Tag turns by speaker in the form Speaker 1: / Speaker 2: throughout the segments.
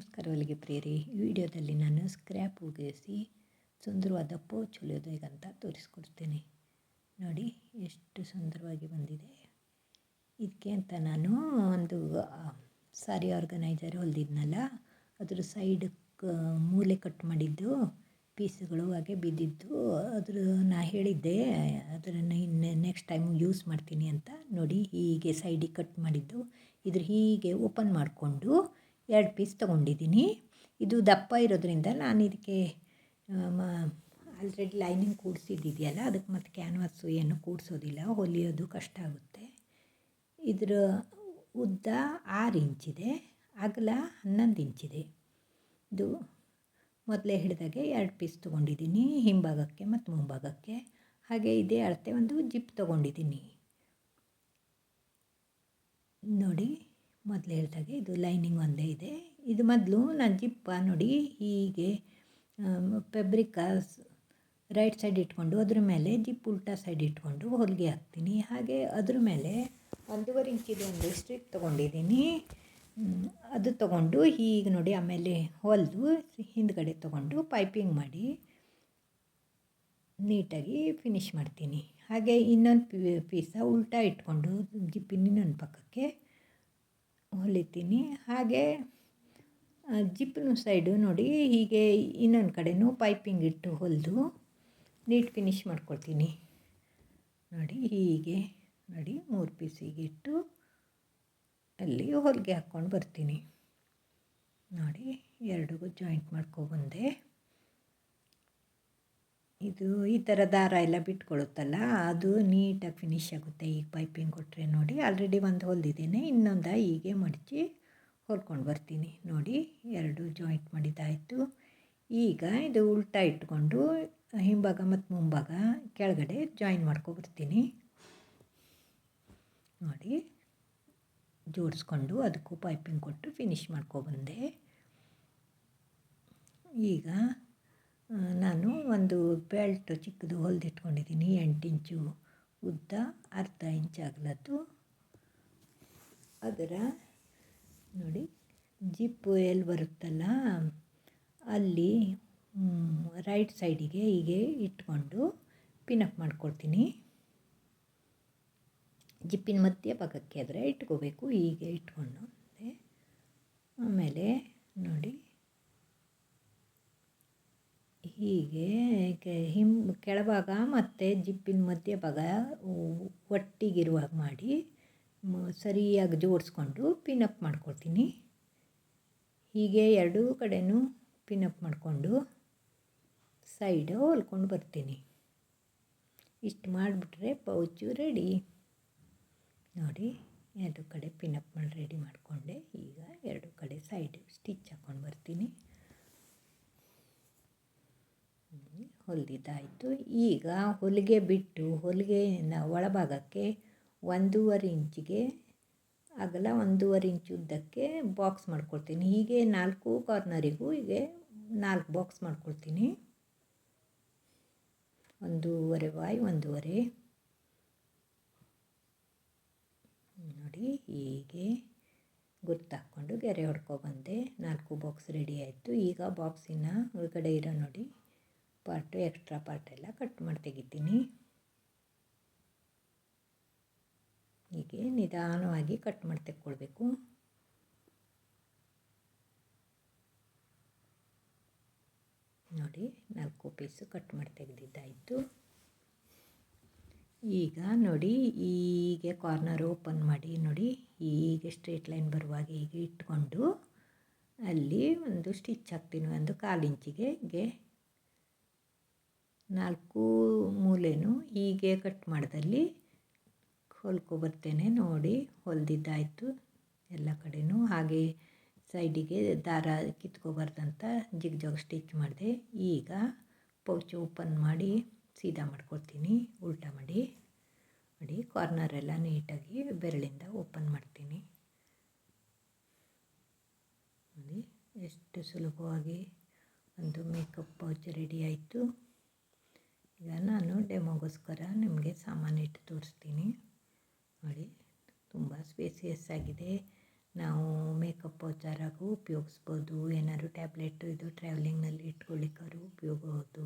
Speaker 1: ನಮಸ್ಕಾರ ಹೊಲಿಗೆ ಪ್ರಿಯರಿ. ಈ ವಿಡಿಯೋದಲ್ಲಿ ನಾನು ಸ್ಕ್ರ್ಯಾಪ್ ಉಗಿಸಿ ಸುಂದರವಾದ ಪೋಚ್ ಹೊಲಿಯೋದು ಹೇಗಂತ ತೋರಿಸ್ಕೊಡ್ತೀನಿ. ನೋಡಿ, ಎಷ್ಟು ಸುಂದರವಾಗಿ ಬಂದಿದೆ. ಇದಕ್ಕೆ ಅಂತ ನಾನು ಒಂದು ಸಾರಿ ಆರ್ಗನೈಸರ್ ಹೊಲಿದಿದ್ನಲ್ಲ, ಅದ್ರ ಸೈಡ್ ಮೂಲೆ ಕಟ್ ಮಾಡಿದ್ದು ಪೀಸ್ಗಳು ಹಾಗೆ ಬಿದ್ದಿದ್ದು. ಅದ್ರ ನಾ ಹೇಳಿದ್ದೆ ಅದನ್ನು ಇನ್ನು ನೆಕ್ಸ್ಟ್ ಟೈಮ್ ಯೂಸ್ ಮಾಡ್ತೀನಿ ಅಂತ. ನೋಡಿ, ಹೀಗೆ ಸೈಡಿಗೆ ಕಟ್ ಮಾಡಿದ್ದು. ಇದ್ರ ಹೀಗೆ ಓಪನ್ ಮಾಡಿಕೊಂಡು ಎರಡು ಪೀಸ್ ತೊಗೊಂಡಿದ್ದೀನಿ. ಇದು ದಪ್ಪ ಇರೋದ್ರಿಂದ ನಾನು ಇದಕ್ಕೆ ಆಲ್ರೆಡಿ ಲೈನಿಂಗ್ ಕೂಡಿಸಿದ್ದಿದೆಯಲ್ಲ, ಅದಕ್ಕೆ ಮತ್ತು ಕ್ಯಾನ್ವಾಸು ಏನು ಕೂಡಿಸೋದಿಲ್ಲ. ಹೊಲಿಯೋದು ಕಷ್ಟ ಆಗುತ್ತೆ. ಇದರ ಉದ್ದ ಆರು ಇಂಚಿದೆ ಅಗಲ ಹನ್ನೊಂದು ಇಂಚಿದೆ ಇದು. ಮೊದಲೇ ಹೇಳಿದಾಗೆ ಎರಡು ಪೀಸ್ ತೊಗೊಂಡಿದ್ದೀನಿ. ಹಿಂಭಾಗಕ್ಕೆ ಮತ್ತು ಮುಂಭಾಗಕ್ಕೆ. ಹಾಗೆ ಇದೇ ಅಳತೆ ಒಂದು ಜಿಪ್ ತೊಗೊಂಡಿದ್ದೀನಿ. ನೋಡಿ. ಮೊದಲು ಹೇಳಿದಾಗೆ ಇದು ಲೈನಿಂಗ್ ಒಂದೇ ಇದೆ. ಇದು ಮೊದಲು ನಾನು ಜಿಪ್ಪ ನೋಡಿ ಹೀಗೆ ಫೆಬ್ರಿಕ ರೈಟ್ ಸೈಡ್ ಇಟ್ಕೊಂಡು ಅದ್ರ ಮೇಲೆ ಜಿಪ್ ಉಲ್ಟಾ ಸೈಡ್ ಇಟ್ಕೊಂಡು ಹೊಲಿಗೆ ಹಾಕ್ತೀನಿ. ಹಾಗೆ ಅದ್ರ ಮೇಲೆ ಒಂದೂವರೆ ಇಂಚಿದು ಒಂದು ಸ್ಟ್ರಿಪ್ ತೊಗೊಂಡಿದ್ದೀನಿ. ಅದು ತೊಗೊಂಡು ಹೀಗೆ ನೋಡಿ ಆಮೇಲೆ ಹೊಲಿದು ಹಿಂದ್ಗಡೆ ತೊಗೊಂಡು ಪೈಪಿಂಗ್ ಮಾಡಿ ನೀಟಾಗಿ ಫಿನಿಶ್ ಮಾಡ್ತೀನಿ. ಹಾಗೆ ಇನ್ನೊಂದು ಪೀಸ ಉಲ್ಟಾ ಇಟ್ಕೊಂಡು ಜಿಪ್ಪಿನ ಇನ್ನೊಂದು ಪಕ್ಕಕ್ಕೆ ಹೊಲಿತೀನಿ ಹಾಗೆ ಜಿಪ್ಪನ್ನು ಸೈಡು ನೋಡಿ, ಹೀಗೆ ಇನ್ನೊಂದು ಕಡೆನೂ ಪೈಪಿಂಗ್ ಇಟ್ಟು ಹೊಲಿದು ನೀಟ್ ಫಿನಿಶ್ ಮಾಡ್ಕೊಳ್ತೀನಿ. ನೋಡಿ, ಹೀಗೆ ನೋಡಿ, ಮೂರು ಪೀಸಿಗೆ ಇಟ್ಟು ಅಲ್ಲಿ ಹೊಲಿಗೆ ಹಾಕ್ಕೊಂಡು ಬರ್ತೀನಿ. ನೋಡಿ ಎರಡಿಗೂ ಜಾಯಿಂಟ್ ಮಾಡ್ಕೊಬಂದೆ ಇದು ಈ ಥರ ದಾರ ಎಲ್ಲ ಬಿಟ್ಕೊಳ್ಳುತ್ತಲ್ಲ ಅದು ನೀಟಾಗಿ ಫಿನಿಶ್ ಆಗುತ್ತೆ. ಈಗ ಪೈಪಿಂಗ್ ಕೊಟ್ಟರೆ ನೋಡಿ ಆಲ್ರೆಡಿ ಒಂದು ಹೊಲಿದಿದ್ದೇನೆ, ಇನ್ನೊಂದು ಹೀಗೆ ಮಡಚಿ ಹೊಲ್ಕೊಂಡು ಬರ್ತೀನಿ. ನೋಡಿ, ಎರಡು ಜಾಯಿಂಟ್ ಮಾಡಿದ್ದಾಯಿತು. ಈಗ ಇದು ಉಲ್ಟಾ ಇಟ್ಕೊಂಡು ಹಿಂಭಾಗ ಮತ್ತು ಮುಂಭಾಗ ಕೆಳಗಡೆ ಜಾಯಿನ್ ಮಾಡ್ಕೊಬರ್ತೀನಿ ನೋಡಿ, ಜೋಡಿಸ್ಕೊಂಡು ಅದಕ್ಕೂ ಪೈಪಿಂಗ್ ಕೊಟ್ಟು ಫಿನಿಶ್ ಮಾಡ್ಕೊಬಂದೆ ಈಗ ನಾನು ಒಂದು ಬೆಲ್ಟ್ ಚಿಕ್ಕದು ಹೊಲ್ದಿಟ್ಕೊಂಡಿದ್ದೀನಿ ಎಂಟು ಇಂಚು ಉದ್ದ, ಅರ್ಧ ಇಂಚ್ ಅಗಲದ್ದು. ಅದರ ನೋಡಿ, ಜಿಪ್ಪು ಎಲ್ಲಿ ಬರುತ್ತಲ್ಲ, ಅಲ್ಲಿ ರೈಟ್ ಸೈಡಿಗೆ ಹೀಗೆ ಇಟ್ಕೊಂಡು ಪಿನಪ್ ಮಾಡ್ಕೊಳ್ತೀನಿ. ಜಿಪ್ಪಿನ ಮಧ್ಯ ಭಾಗಕ್ಕೆ ಆದರೆ ಇಟ್ಕೋಬೇಕು, ಹೀಗೆ ಇಟ್ಕೊಂಡು. ಆಮೇಲೆ ನೋಡಿ ಹೀಗೆ ಹಿಂ ಕೆಳಭಾಗ ಮತ್ತು ಜಿಪ್ಪಿನ ಮಧ್ಯ ಭಾಗ ಒಟ್ಟಿಗಿರುವಾಗ ಮಾಡಿ ಸರಿಯಾಗಿ ಜೋಡಿಸ್ಕೊಂಡು ಪಿನಪ್ ಮಾಡ್ಕೊಳ್ತೀನಿ. ಹೀಗೆ ಎರಡೂ ಕಡೆಯೂ ಪಿನಪ್ ಮಾಡಿಕೊಂಡು ಸೈಡು ಹೊಲ್ಕೊಂಡು ಬರ್ತೀನಿ. ಇಷ್ಟು ಮಾಡಿಬಿಟ್ರೆ ಪೌಚು ರೆಡಿ ನೋಡಿ, ಎರಡು ಕಡೆ ಪಿನಪ್ ಮಾಡಿ ರೆಡಿ ಮಾಡಿಕೊಂಡೆ. ಈಗ ಎರಡು ಕಡೆ ಸೈಡ್ ಸ್ಟಿಚ್ ಹಾಕ್ಕೊಂಡು ಬರ್ತೀನಿ. ಹೊಲಿದಾಯಿತು. ಈಗ ಹೊಲಿಗೆ ಬಿಟ್ಟು ಹೊಲಿಗೆನ ಒಳಭಾಗಕ್ಕೆ ಒಂದೂವರೆ ಇಂಚಿಗೆ ಅಗಲ ಒಂದೂವರೆ ಇಂಚು ಉದ್ದಕ್ಕೆ ಬಾಕ್ಸ್ ಮಾಡ್ಕೊಳ್ತೀನಿ. ಹೀಗೆ ನಾಲ್ಕು ಕಾರ್ನರಿಗೂ ಹೀಗೆ ನಾಲ್ಕು ಬಾಕ್ಸ್ ಮಾಡ್ಕೊಳ್ತೀನಿ. ಒಂದೂವರೆ ಬಾಯ್ ಒಂದೂವರೆ. ನೋಡಿ ಹೀಗೆ ಗೊತ್ತಾಕ್ಕೊಂಡು ಗೆರೆ ಗೆರೆ ಹೊಡ್ಕೊಬಂದೆ ನಾಲ್ಕು ಬಾಕ್ಸ್ ರೆಡಿ ಆಯಿತು. ಈಗ ಬಾಕ್ಸಿನ ಒಳಗಡೆ ಇರೋ ನೋಡಿ. ಪಾರ್ಟು, ಎಕ್ಸ್ಟ್ರಾ ಪಾರ್ಟ್ ಎಲ್ಲ ಕಟ್ ಮಾಡಿ ತೆಗಿತೀನಿ. ಹೀಗೆ ನಿಧಾನವಾಗಿ ಕಟ್ ಮಾಡಿ ತೆಕ್ಕೊಳ್ಬೇಕು. ನೋಡಿ, ನಾಲ್ಕು ಪೀಸು ಕಟ್ ಮಾಡಿ ತೆಗೆದಿದ್ದಾಯಿತು. ಈಗ ನೋಡಿ, ಹೀಗೆ ಕಾರ್ನರ್ ಓಪನ್ ಮಾಡಿ ನೋಡಿ, ಹೀಗೆ ಸ್ಟ್ರೇಟ್ ಲೈನ್ ಬರುವಾಗ ಹೀಗೆ ಇಟ್ಕೊಂಡು ಅಲ್ಲಿ ಒಂದು ಸ್ಟಿಚ್ ಹಾಕ್ತೀನಿ, ಒಂದು ಕಾಲು ಇಂಚಿಗೆ ನಾಲ್ಕು ಮೂಲೆಯೂ ಹೀಗೆ ಕಟ್ ಮಾಡಿದಲ್ಲಿ ಹೊಲ್ಕೊಬರ್ತೇನೆ ನೋಡಿ ಹೊಲ್ದಿದ್ದಾಯಿತು ಎಲ್ಲ ಕಡೆಯೂ ಹಾಗೆ ಸೈಡಿಗೆ ದಾರ ಕಿತ್ಕೊಬಾರ್ದಂತ ಜಿಗ್ ಜಾಗ್ ಸ್ಟಿಚ್ ಮಾಡಿದೆ. ಈಗ ಪೌಚ್ ಓಪನ್ ಮಾಡಿ ಸೀದಾ ಮಾಡ್ಕೊಳ್ತೀನಿ ಉಲ್ಟ ಮಾಡಿ, ನೋಡಿ ಕಾರ್ನರೆಲ್ಲ ನೀಟಾಗಿ ಬೆರಳಿಂದ ಓಪನ್ ಮಾಡ್ತೀನಿ. ಎಷ್ಟು ಸುಲಭವಾಗಿ ಒಂದು ಮೇಕಪ್ ಪೌಚ್ ರೆಡಿ ಆಯಿತು. ಈಗ ನಾನು ಡೆಮೋಗೋಸ್ಕರ ನಿಮಗೆ ಸಾಮಾನು ಇಟ್ಟು ತೋರಿಸ್ತೀನಿ. ನೋಡಿ, ತುಂಬ ಸ್ಪೇಸಿಯಸ್ ಆಗಿದೆ. ನಾವು ಮೇಕಪ್ ಪೌಚರಾಗೂ ಉಪಯೋಗಿಸ್ಬೋದು. ಏನಾದ್ರು ಟ್ಯಾಬ್ಲೆಟ್ ಇದು ಟ್ರಾವೆಲಿಂಗ್ನಲ್ಲಿ ಇಟ್ಕೊಳ್ಳಿಕ್ಕಾದ್ರು ಉಪಯೋಗಬಹುದು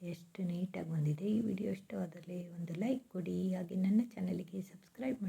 Speaker 1: ಎಷ್ಟು ನೀಟಾಗಿ ಬಂದಿದೆ ಈ ವಿಡಿಯೋ ಇಷ್ಟವಾದಲ್ಲಿ ಒಂದು ಲೈಕ್ ಕೊಡಿ. ಹಾಗೆ ನನ್ನ ಚಾನಲಿಗೆ ಸಬ್ಸ್ಕ್ರೈಬ್